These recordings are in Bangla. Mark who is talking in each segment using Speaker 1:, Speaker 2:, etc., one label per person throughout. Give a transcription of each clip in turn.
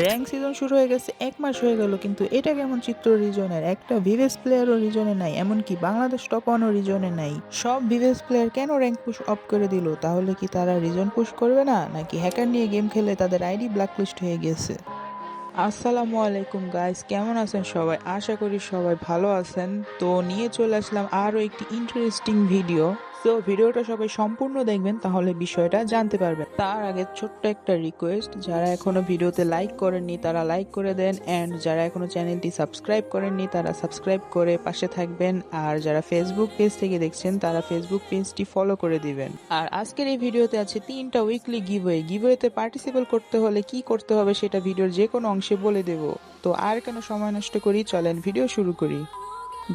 Speaker 1: র্যাঙ্ক সিজন শুরু হয়ে গেছে, এক মাস হয়ে গেল, কিন্তু এটা কেমন চিত্র রিজনের? একটা ভিভেস প্লেয়ারও রিজনে নাই, এমনকি বাংলাদেশ টপ ওয়ানও রিজনে নাই। সব ভিভেস প্লেয়ার কেন র্যাঙ্ক পুশ অফ করে দিল? তাহলে কি তারা রিজন পুশ করবে না? নাকি হ্যাকার নিয়ে গেম খেলে তাদের আইডি ব্ল্যাকলিস্ট হয়ে গেছে? আসসালামু আলাইকুম গাইস কেমন আছেন সবাই? আশা করি সবাই ভালো আছেন। তো নিয়ে চলে আসলাম আরও একটি ইন্টারেস্টিং ভিডিও তো ভিডিওটা সবাই সম্পূর্ণ দেখবেন, তাহলে বিষয়টা জানতে পারবেন। তার আগে ছোট্ট একটা রিকোয়েস্ট যারা এখনও ভিডিওতে লাইক করেননি, তারা লাইক করে দেন অ্যান্ড যারা এখনও চ্যানেলটি সাবস্ক্রাইব করেননি, তারা সাবস্ক্রাইব করে পাশে থাকবেন, আর যারা ফেসবুক পেজ থেকে দেখছেন, তারা ফেসবুক পেজটি ফলো করে দিবেন। আর আজকের এই ভিডিওতে আছে তিনটা উইকলি গিভওয়ে গিভওয়েতে পার্টিসিপেট করতে হলে কি করতে হবে, সেটা ভিডিওর যে কোনো অংশে বলে দেব। তো আর কেন সময় নষ্ট করি, চলেন ভিডিও শুরু করি।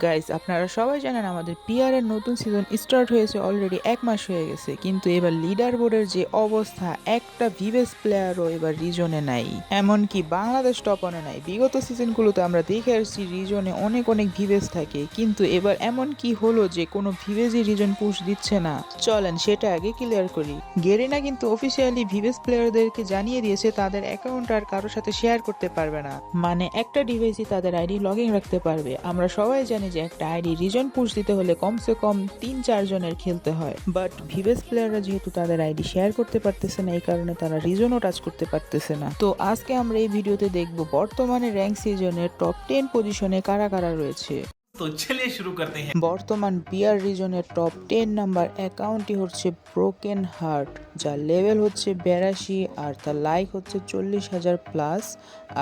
Speaker 1: গাইস আপনারা সবাই জানেন আমাদের পিআর এর নতুন সিজন স্টার্ট হয়েছে অলরেডি এক মাস হয়ে গেছে। কিন্তু এবার লিডার বোর্ডের যে অবস্থা, একটা ভিভেস প্লেয়ারও এবার রিজনে নাই। এমনকি বাংলাদেশ টপনে নাই। বিগত সিজনগুলোতে আমরা দেখে আসছি রিজনে অনেক অনেক ভিভেস থাকে। কিন্তু এবার এমন কি হলো যে কোনো ভিভেজই রিজন পুশ দিচ্ছে না? চলেন, সেটা আগে ক্লিয়ার করি। গেরিনা কিন্তু অফিসিয়ালি ভিভেস প্লেয়ারদেরকে জানিয়ে দিয়েছে, তাদের অ্যাকাউন্ট আর কারোর সাথে শেয়ার করতে পারবে না। মানে একটা ডিভাইসই তাদের আইডি লগ রাখতে পারবে। আমরা সবাই জানি যে একটা আইডি রিজন পুশ দিতে হলে কমসে কম তিন, চার জনের খেলতে হয়। বাট ভিভেস প্লেয়াররা যেহেতু তাদের আইডি শেয়ার করতে পারতেছে না, এই কারণে তারা রিজনও টাচ করতে পারতেছে না। তো আজকে আমরা এই ভিডিওতে দেখব বর্তমানে র্যাঙ্ক সিজনের টপ টেন পজিশনে কারা কারা রয়েছে।
Speaker 2: তো চলিয়ে শুরু করতে হ্যাঁ
Speaker 1: বর্তমান বিয়ার রিজনের টপ টেন নাম্বার অ্যাকাউন্টটি হচ্ছে ব্রোকেন হার্ট, যার লেভেল হচ্ছে বিরাশি আর তার লাইক হচ্ছে চল্লিশ হাজার প্লাস,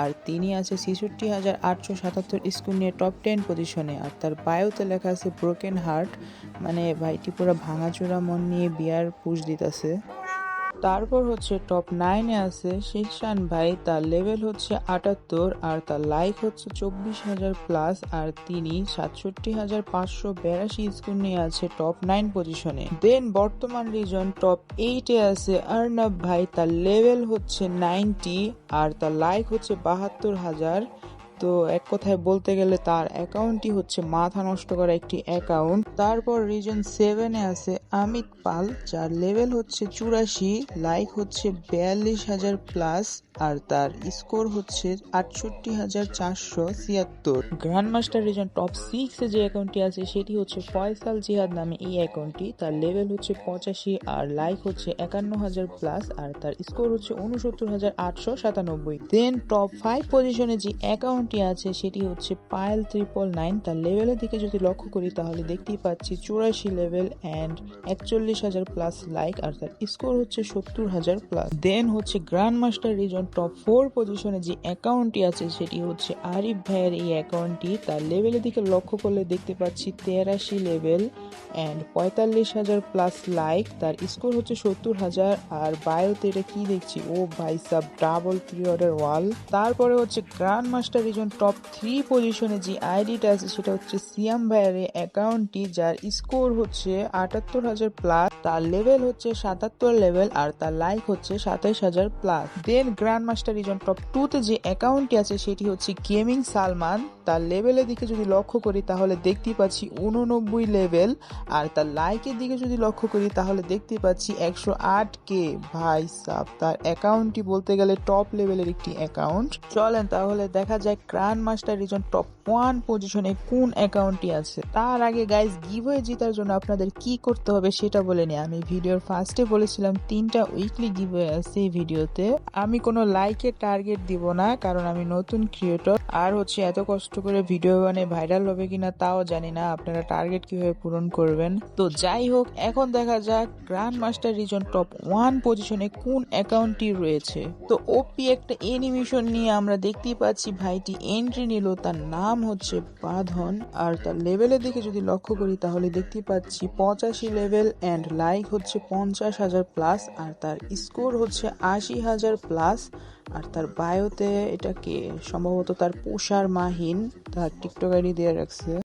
Speaker 1: আর তিনি আছে ছেষট্টি হাজার আটশো সাতাত্তর স্কুল নিয়ে টপ টেন পজিশনে, আর তার বায়োতে লেখা আছে ব্রোকেন হার্ট মানে ভাইটি পুরো ভাঙাচোরা মন নিয়ে বিয়ার পুষ দিতেছে। তারপর হচ্ছে টপ নাইনে আছে শীর্ষান ভাই, তার লেভেল হচ্ছে আটাত্তর আর তার লাইক হচ্ছে চব্বিশ হাজার প্লাস আর তিনি সাতষট্টি হাজার পাঁচশো বেরাশি স্কোর নিয়ে আছে টপ নাইন পজিশনে দেন বর্তমান রিজন টপ এইটে আছে আর্নব ভাই, তার লেভেল হচ্ছে নাইনটি আর তার লাইক হচ্ছে বাহাত্তর হাজার তো এক কথায় বলতে গেলে তার অ্যাকাউন্টটি হচ্ছে মাথা নষ্ট করা একটি অ্যাকাউন্ট। তারপর রিজন সেভেনে আছে আমিত পাল, যার লেভেল হচ্ছে চুরাশি লাইক হচ্ছে বিয়াল্লিশ হাজার প্লাস আর তার স্কোর হচ্ছে আটষট্টি হাজার চারশো ছিয়াত্তর। গ্র্যান্ড মাস্টার রিজন টপ সিক্সে যে অ্যাকাউন্টটি আছে, সেটি হচ্ছে ফয়সাল জিহাদ নামে এই অ্যাকাউন্টটি তার লেভেল হচ্ছে পঁচাশি, আর লাইক হচ্ছে একান্ন হাজার প্লাস আর তার স্কোর হচ্ছে উনসত্তর হাজার আটশো সাতানব্বই। দেন টপ ফাইভ পজিশনে যে অ্যাকাউন্টটি আছে? সেটি হচ্ছে পায়েল ত্রিপল নাইন তার লেভেলের দিকে যদি লক্ষ্য করি, তাহলে দেখতেই পাচ্ছি চুরাশি লেভেল অ্যান্ড একচল্লিশ হাজার প্লাস লাইক আর তার স্কোর হচ্ছে সত্তর হাজার প্লাস দেন হচ্ছে grand master region top four পজিশনে যে অ্যাকাউন্টটি আছে, সেটি হচ্ছে আরিফ ভাইয়ের এই অ্যাকাউন্টটি তার লেভেলের দিকে লক্ষ্য করলে দেখতে পাচ্ছি তেরাশি লেভেল অ্যান্ড পঁয়তাল্লিশ হাজার প্লাস লাইক তার স্কোর হচ্ছে সত্তর হাজার। আর বায়োতে এটা কি দেখছি? ও ভাই সাব ডাবল পিরিয়ডের ওয়াল তারপরে হচ্ছে grand master region top three পজিশনে যে আইডিটা আছে, সেটা হচ্ছে সিয়াম ভাইয়ের অ্যাকাউন্টটি যার স্কোর হচ্ছে আটাত্তর হাজার প্লাস তার লেভেল হচ্ছে সাতাত্তর লেভেল আর তার লাইক হচ্ছে সাতাইশ হাজার plus then grand master region top টুতে যে অ্যাকাউন্টটি আছে, সেটি হচ্ছে গেমিং সালমান তার লেভেলের দিকে যদি লক্ষ্য করি, তাহলে দেখতে পাচ্ছি উননব্বই লেভেল আর তার লাইকের দিকে যদি লক্ষ্য করি, তাহলে দেখতে পাচ্ছি একশো আট কে ভাই সাব, তার অ্যাকাউন্টটি বলতে গেলে টপ লেভেলের একটি অ্যাকাউন্ট চলেন তাহলে দেখা যায় grand master region top one পজিশনে কোন অ্যাকাউন্টটি আছে। তার আগে গাইজ গিভওয়ে জেতার জন্য আপনাদের কি করতে হবে সেটা বলে নিই। আমি ভিডিওর ফার্স্টে বলেছিলাম, তিনটা উইকলি গিভওয়ে আছে এই ভিডিওতে আমি কোনো লাইকের টার্গেট দিব না, কারণ আমি নতুন ক্রিয়েটর আর হচ্ছে এত কষ্ট করে ভিডিও বানিয়ে ভাইরাল হবে কিনা তাও জানি না। আপনারা টার্গেট কীভাবে পূরণ করবেন? তো যাই হোক, এখন দেখা যাক grand master region top one পজিশনে কোন অ্যাকাউন্টটি রয়েছে। তো ওপি একটা এনিমেশন নিয়ে আমরা দেখতেই পাচ্ছি, ভাইটি এন্ট্রি নিল, তার নাম হচ্ছে বাঁধন। আর তার লেভেলের দিকে যদি লক্ষ্য করি, তাহলে দেখতে পাচ্ছি পঁচাশি লেভেল অ্যান্ড লাইক হচ্ছে পঞ্চাশ হাজার প্লাস আর তার স্কোর হচ্ছে আশি হাজার প্লাস আর তার বায়োতে এটা এটাকে সম্ভবত তার পোষার মাহিন তার টিকটক আইডি দিয়ে রাখছে।